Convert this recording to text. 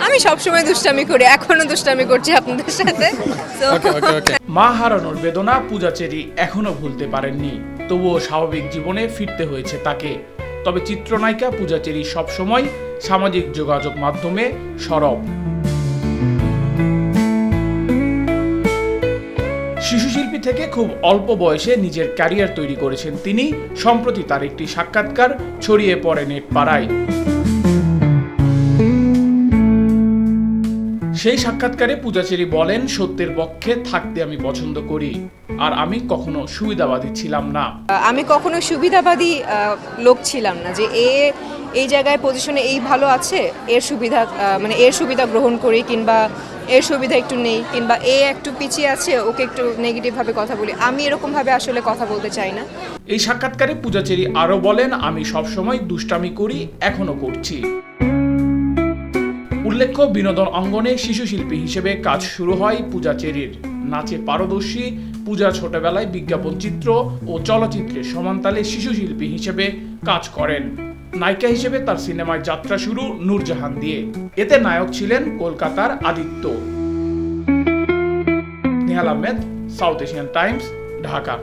আমি সবসময় দুষ্টামি করি এখনও দুষ্টামি করছি আপনাদের সাথে। মা হারানোর বেদনা পূজাচেরি এখনও ভুলতে পারেননি। তবুও স্বাভাবিক জীবনে ফিরতে হয়েছে তাকে। তবে চিত্রনায়িকা পূজাচেরি সবসময় সামাজিক যোগাযোগ মাধ্যমে সরব। শিশুশিল্পী থেকে খুব অল্প বয়সে নিজের ক্যারিয়ার তৈরি করেছেন তিনি সম্প্রতি তার একটি সাক্ষাৎকার ছড়িয়ে পড়ে নেট পাড়ায় সেই সাক্ষাৎকারে পূজাচেরি বলেন সত্যের পক্ষে থাকতে আমি পছন্দ করি আর আমি কখনো সুবিধাবাদী ছিলাম না। আমি কখনো সুবিধাবাদী লোক ছিলাম না যে এ এই জায়গায় পজিশনে এই ভালো আছে এর সুবিধা মানে এর সুবিধা গ্রহণ করি কিংবা এর সুবিধা একটু নেই কিংবা এ একটু পিছিয়ে আছে ওকে একটু নেগেটিভভাবে কথা বলি। আমি এরকমভাবে আসলে কথা বলতে চাই না। এই সাক্ষাৎকারে পূজাচেরি আরও বলেন আমি সবসময় দুষ্টামি করি এখনও করছি। উল্লেখ্য, বিনোদন অঙ্গনে শিশু শিল্পী হিসেবে কাজ শুরু হয় পূজাচেরির নাচে পারদর্শী, পূজা ছোটবেলায় বিজ্ঞাপন চিত্র ও চলচ্চিত্রে সমান্তালে শিশু শিল্পী হিসেবে কাজ করেন। নায়িকা হিসেবে তার সিনেমায় যাত্রা শুরু নূরজাহান দিয়ে। এতে নায়ক ছিলেন কলকাতার Aditya. Nehal Ahmed, South Asian Times, Dhaka.